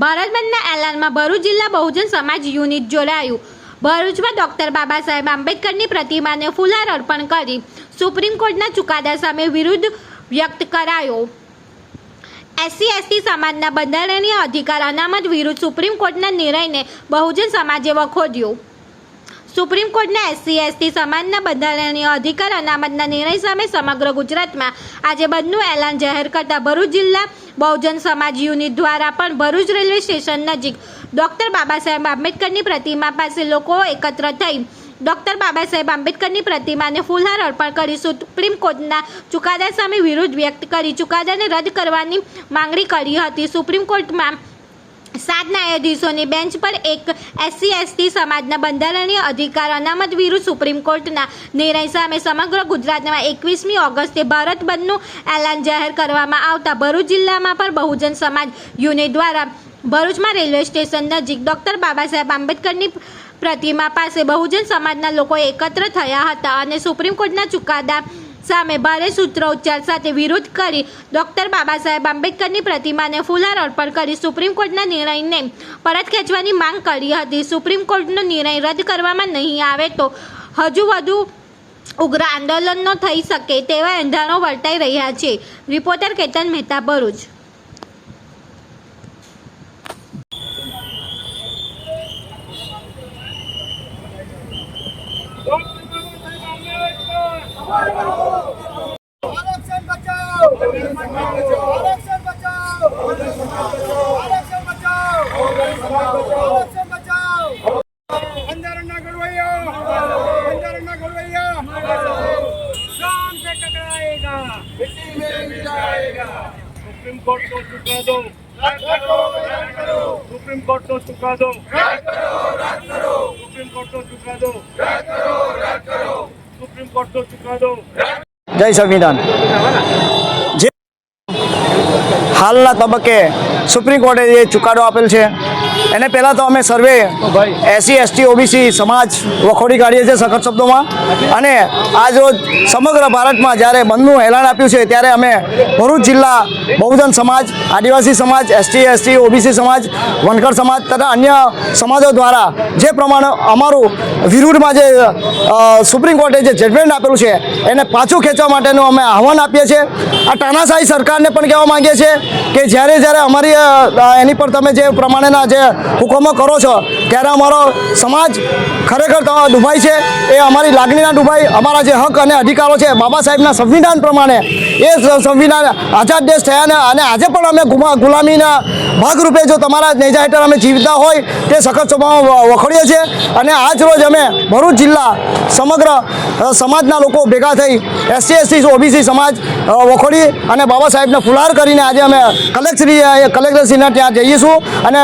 ભારત બંધના એલાનમાં ભરૂચ જિલ્લા બહુજન સમાજ યુનિટ જોડાયું. ભરૂચમાં ડોક્ટર બાબા સાહેબ આંબેડકરની પ્રતિમાને ફુલાર અર્પણ કરી સુપ્રીમ કોર્ટના ચુકાદા સામે વિરુદ્ધ વ્યક્ત કરાયો. એસસી, એસટી સમાજના બંધારણીય અધિકાર અનામત વિરુદ્ધ સુપ્રીમ કોર્ટના નિર્ણયને બહુજન સમાજે વખોડ્યો. સુપ્રીમ કોર્ટના એસસી એસટી સમાજના બંધારણીય અધિકાર અનામતના નિર્ણય સામે સમગ્ર ગુજરાતમાં આજે બંધનું એલાન જાહેર કરતા ભરૂચ જિલ્લા બહુજન સમાજ યુનિટ દ્વારા પણ ભરૂચ રેલવે સ્ટેશન નજીક ડોક્ટર બાબા સાહેબ આંબેડકરની પ્રતિમા પાસે લોકો એકત્ર થઈ ડોક્ટર બાબા સાહેબ આંબેડકરની પ્રતિમાને ફૂલહાર અર્પણ કરી સુપ્રીમ કોર્ટના ચુકાદા સામે વિરોધ વ્યક્ત કરી ચુકાદાને રદ કરવાની માંગણી કરી હતી. સુપ્રીમ કોર્ટમાં સાત ન્યાયાધીશોની બેન્ચ પર એક એસસી એસટી સમાજના બંધારણીય અધિકાર અનામત વિરુદ્ધ સુપ્રીમ કોર્ટના નિર્ણય સામે સમગ્ર ગુજરાતમાં એકવીસમી ઓગસ્ટે ભારત બંધનું એલાન જાહેર કરવામાં આવતા ભરૂચ જિલ્લામાં પણ બહુજન સમાજ યુનિટ દ્વારા ભરૂચમાં રેલવે સ્ટેશન નજીક ડોક્ટર બાબા સાહેબ આંબેડકરની પ્રતિમા પાસે બહુજન સમાજના લોકો એકત્ર થયા હતા અને સુપ્રીમ કોર્ટના ચુકાદા સામે ભારે સૂત્રોચ્ચાર સાથે વિરોધ કરી ડોક્ટર બાબા સાહેબ આંબેડકરની પ્રતિમાને ફુલાર અર્પણ કરી સુપ્રીમ કોર્ટના નિર્ણયને પરત ખેંચવાની માંગ કરી હતી. સુપ્રીમ કોર્ટનો નિર્ણય રદ કરવામાં નહીં આવે તો હજુ વધુ ઉગ્ર આંદોલનો થઈ શકે તેવા એંધાણો વર્તાઈ રહ્યા છે. Reporter Ketan Mehta Bharuch. Supreme court નો ચુકાદો સુપ્રીમ કોર્ટ નો ચુકાદો સુપ્રીમ કોર્ટ નો ચુકાદો સુપ્રીમ કોર્ટ નો ચુકાદો જય સંવિધાન જે હાલના તબક્કે સુપ્રીમ કોર્ટે જે ચુકાદો આપેલ છે। એને પહેલાં તો અમે સર્વે એસસી એસટી ઓબીસી સમાજ વખોડી કાઢીએ છીએ સખત શબ્દોમાં. અને આજ રોજ સમગ્ર ભારતમાં જ્યારે બંધનું એલાન આપ્યું છે ત્યારે અમે ભરૂચ જિલ્લા બહુજન સમાજ આદિવાસી સમાજ એસટી એસટી ઓબીસી સમાજ વનકર સમાજ તથા અન્ય સમાજો દ્વારા જે પ્રમાણે અમારું વિરુદ્ધમાં જે સુપ્રીમ કોર્ટે જે જજમેન્ટ આપેલું છે એને પાછું ખેંચવા માટેનું અમે આહવાન આપીએ છીએ. આ તાનાશાહી સરકારને પણ કહેવા માંગીએ છીએ કે જ્યારે જ્યારે અમારી એની પર તમે જે પ્રમાણેના જે હુકમો કરો છો, ત્યારે અમારો સમાજ ખરેખર ડૂબાય છે. એ અમારી લાગણીના ડૂબાય અમારા જે હક અને અધિકારો છે, બાબા સાહેબના સંવિધાન પ્રમાણે એ સંવિધાન આઝાદ દેશ થયા ને અને આજે પણ અમે ગુલામીના ભાગરૂપે જો તમારા નેજા હેઠળ અમે જીવતા હોય, તે સખત સભામાં વખોડીએ છીએ. અને આજ રોજ અમે ભરૂચ જિલ્લા સમગ્ર સમાજના લોકો ભેગા થઈ એસસી, એસટી, ઓબીસી સમાજ વખોડી અને બાબા સાહેબને ફુલાર કરીને આજે અમે કલેક્ટરી કલેક્ટરશ્રીના ત્યાં જઈશું અને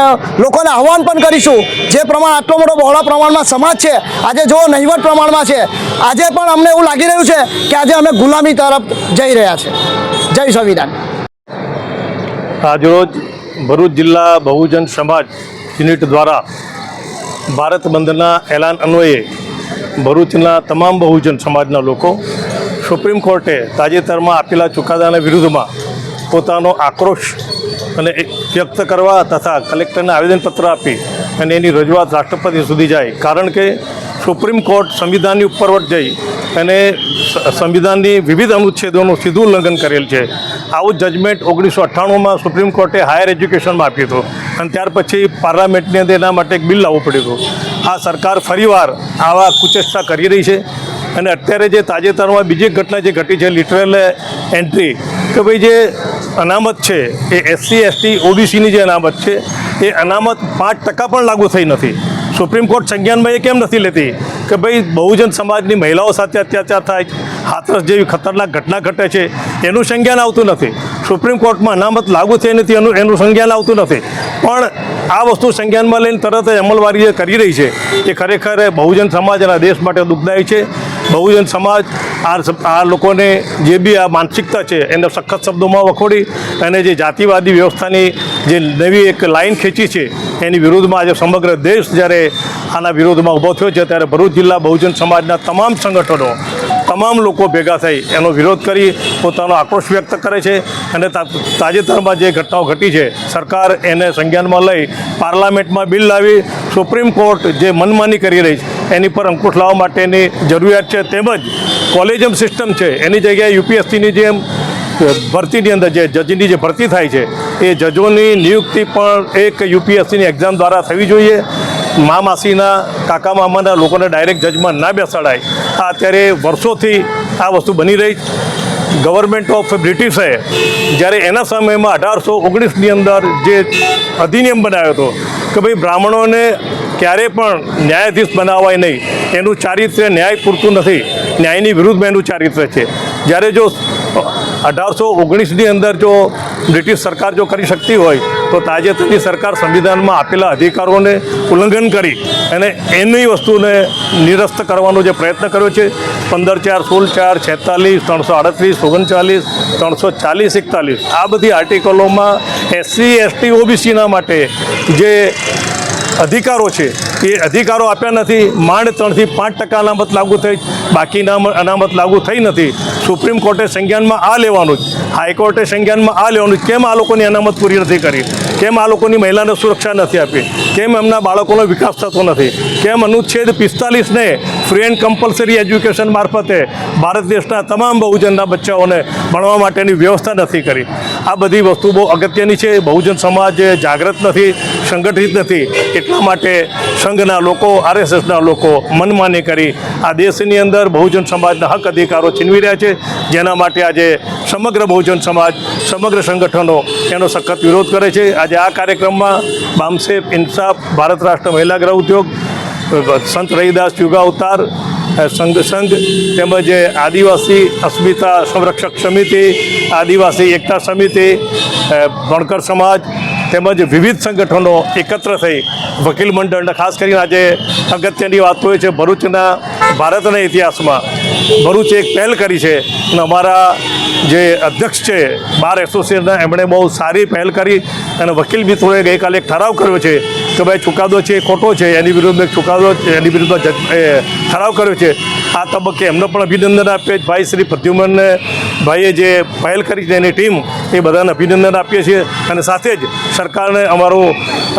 લોકોને આહવાન પણ કરીશું. જે પ્રમાણ આટલો મોટો બહોળા પ્રમાણમાં સમાજ છે, આજે જો નહીવટ પ્રમાણમાં છે. આજે પણ અમને એવું લાગી રહ્યું છે કે આજે અમે ગુલામી તરફ જઈ રહ્યા છે. જય સંવિધાન. આજરોજ ભરૂચ જિલ્લા બહુજન સમાજ યુનિટ દ્વારા ભારત બંધના એલાન અન્વયે ભરૂચના તમામ બહુજન સમાજના લોકો સુપ્રીમ કોર્ટે તાજેતરમાં આપેલા ચુકાદાના વિરુદ્ધમાં પોતાનો આક્રોશ અને વ્યક્ત કરવા તથા કલેક્ટરને આવેદનપત્ર આપી અને એની રજૂઆત રાષ્ટ્રપતિ સુધી જાય. કારણ કે સુપ્રીમ કોર્ટ સંવિધાનની ઉપરવટ જઈ અને સંવિધાનની વિવિધ અનુચ્છેદોનું સીધું ઉલ્લંઘન કરેલ છે. આવું જજમેન્ટ ઓગણીસો અઠ્ઠાણુંમાં સુપ્રીમ કોર્ટે હાયર એજ્યુકેશનમાં આપ્યું હતું. અને ત્યાર પછી પાર્લામેન્ટની અંદર એના માટે એક બિલ લાવવું પડ્યું હતું. આ સરકાર ફરીવાર આવા કુચેષ્ટા કરી રહી છે. અને અત્યારે જે તાજેતરમાં બીજી ઘટના જે ઘટી છે લિટરલ એન્ટ્રી કે ભાઈ જે અનામત છે, એ એસસી એસટી ઓબીસીની જે અનામત છે, એ અનામત પાંચ ટકા પણ લાગુ થઈ નથી. સુપ્રીમ કોર્ટ સંજ્ઞાનમાં એ કેમ નથી લેતી કે ભાઈ બહુજન સમાજની મહિલાઓ સાથે અત્યાચાર થાય, હાથરસ જેવી ખતરનાક ઘટના ઘટે છે, એનું સંજ્ઞાન આવતું નથી. સુપ્રીમ કોર્ટમાં અનામત લાગુ થઈ નથી, એનું એનું સંજ્ઞાન આવતું નથી. પણ આ વસ્તુ સંજ્ઞાનમાં લઈને તરત જ અમલવારી જે કરી રહી છે એ ખરેખર બહુજન સમાજ અને દેશ માટે દુઃખદાયી છે. બહુજન સમાજ આ આ લોકોને જે બી આ માનસિકતા છે એને સખત શબ્દોમાં વખોડી અને જે જાતિવાદી વ્યવસ્થાની જે નવી એક લાઈન ખેંચી છે એની વિરુદ્ધમાં આજે સમગ્ર દેશ જ્યારે આના વિરોધમાં ઊભો થયો છે ત્યારે ભરૂચ જિલ્લા બહુજન સમાજના તમામ સંગઠનો તમામ લોકો ભેગા થઈ એનો વિરોધ કરી પોતાનો આક્રોશ વ્યક્ત કરે છે અને તાજેતરમાં જે ઘટનાઓ ઘટી છે, સરકાર એને સંજ્ઞાનમાં લઈ પાર્લામેન્ટમાં બિલ લાવી સુપ્રીમ કોર્ટ જે મનમાની કરી રહી છે, એની પર અંકુશ લાવવા માટેની જરૂરિયાત છે. તેમજ કોલેજમ સિસ્ટમ છે, એની જગ્યાએ યુપીએસસીની જેમ ભરતીની અંદર જે જજની જે ભરતી થાય છે, એ જજોની નિયુક્તિ પણ એક યુપીએસસીની એક્ઝામ દ્વારા થવી જોઈએ. મા માસીના, કાકા મામાના લોકોને ડાયરેક્ટ જજમાં ના બેસાડાય. આ અત્યારે વર્ષોથી આ વસ્તુ બની રહી ગવર્મેન્ટ ઓફ બ્રિટિશે જ્યારે એના સમયમાં અઢારસો ઓગણીસની અંદર જે અધિનિયમ બનાવ્યો હતો કે ભાઈ બ્રાહ્મણોને ક્યારે પણ ન્યાયાધીશ બનાવાય નહીં. એનું ચારિત્ર્ય ન્યાય પૂરતું નથી. ન્યાયની વિરુદ્ધમાં એનું ચારિત્ર્ય છે. જ્યારે જો અઢારસો ઓગણીસની અંદર જો બ્રિટિશ સરકાર જો કરી શકતી હોય, તો તાજેતરની સરકાર સંવિધાનમાં આપેલા અધિકારોને ઉલ્લંઘન કરી અને એની વસ્તુને નિરસ્ત કરવાનો જે પ્રયત્ન કર્યો છે, પંદર ચાર સોળ ચાર છેતાલીસ, ત્રણસો આડત્રીસ, ઓગણચાલીસ, ત્રણસો ચાલીસ એકતાલીસ, આ બધી આર્ટિકલોમાં એસસી, એસટી, ઓબીસીના માટે જે અધિકારો છે. એ અધિકારો આપ્યા નથી. માંડ ત્રણથી પાંચ ટકા અનામત લાગુ થઈ. બાકીના અનામત લાગુ થઈ નથી. સુપ્રીમ કોર્ટે સંજ્ઞાનમાં આ લેવાનું જ. હાઈકોર્ટે સંજ્ઞાનમાં આ લેવાનું જ. કેમ આ લોકોની અનામત પૂરી નથી કરી? કેમ આ લોકોની મહિલાને સુરક્ષા નથી આપી? કેમ એમના બાળકોનો વિકાસ થતો નથી? કેમ અનુચ્છેદ પિસ્તાલીસને ફ્રી એન્ડ કમ્પલસરી એજ્યુકેશન મારફતે ભારત દેશના તમામ બહુજનના બચ્ચાઓને ભણવા માટેની વ્યવસ્થા નથી કરી? આ બધી વસ્તુ બહુ અગત્યની છે. બહુજન સમાજ જાગૃત નથી, સંગઠિત નથી. એટલા માટે સંઘના લોકો, આરએસએસના લોકો મનમાની કરી આ દેશની અંદર બહુજન સમાજના હક અધિકારો છીનવી રહ્યા છે. જેના માટે આજે સમગ્ર બહુજન સમાજ, સમગ્ર સંગઠનો એનો સખત વિરોધ કરે છે. આજે આ કાર્યક્રમમાં બામસેફ ઇન્સાફ, ભારત રાષ્ટ્ર મહિલા ગૃહ ઉદ્યોગ, સંત રહીદાસ યુગા અવતાર સંઘ સંઘ તેમજ આદિવાસી અસ્મિતા સંરક્ષક સમિતિ, આદિવાસી એકતા સમિતિ ભણકર સમાજ તેમજ વિવિધ સંગઠનો એકત્ર થઈ વકીલ મંડળને ખાસ કરીને આજે અગત્યની વાત હોય છે, ભરૂચના ભારતના ઇતિહાસમાં ભરૂચે એક પહેલ કરી છે અને અમારા જે અધ્યક્ષ છે, બાર એસોસિએશનના, એમણે બહુ સારી પહેલ કરી અને વકીલ મિત્રોએ ગઈકાલે એક ઠરાવ કર્યો છે કે ભાઈ ચુકાદો છે એ ખોટો છે, એની વિરુદ્ધમાં એક ચુકાદો, એની વિરુદ્ધમાં ઠરાવ કર્યો છે. આ તબક્કે એમને પણ અભિનંદન આપીએ. ભાઈ શ્રી પ્રદ્યુમન ભાઈએ જે પહેલ કરી છે એની ટીમ, એ બધાને અભિનંદન આપીએ છીએ. અને સાથે જ સરકારને અમારો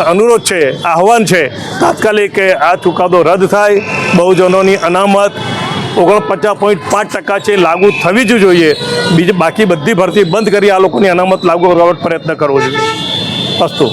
અનુરોધ છે, આહવાન છે, તાત્કાલિક આ ચુકાદો રદ થાય. બહુજનોની અનામત ઓગણપચાસ પોઈન્ટ પાંચ ટકા છે, લાગુ થવી જ જોઈએ. બીજી બાકી બધી ભરતી બંધ કરી આ લોકોની અનામત લાગુ કરવા પ્રયત્ન કરવો જોઈએ. અસ્તુ.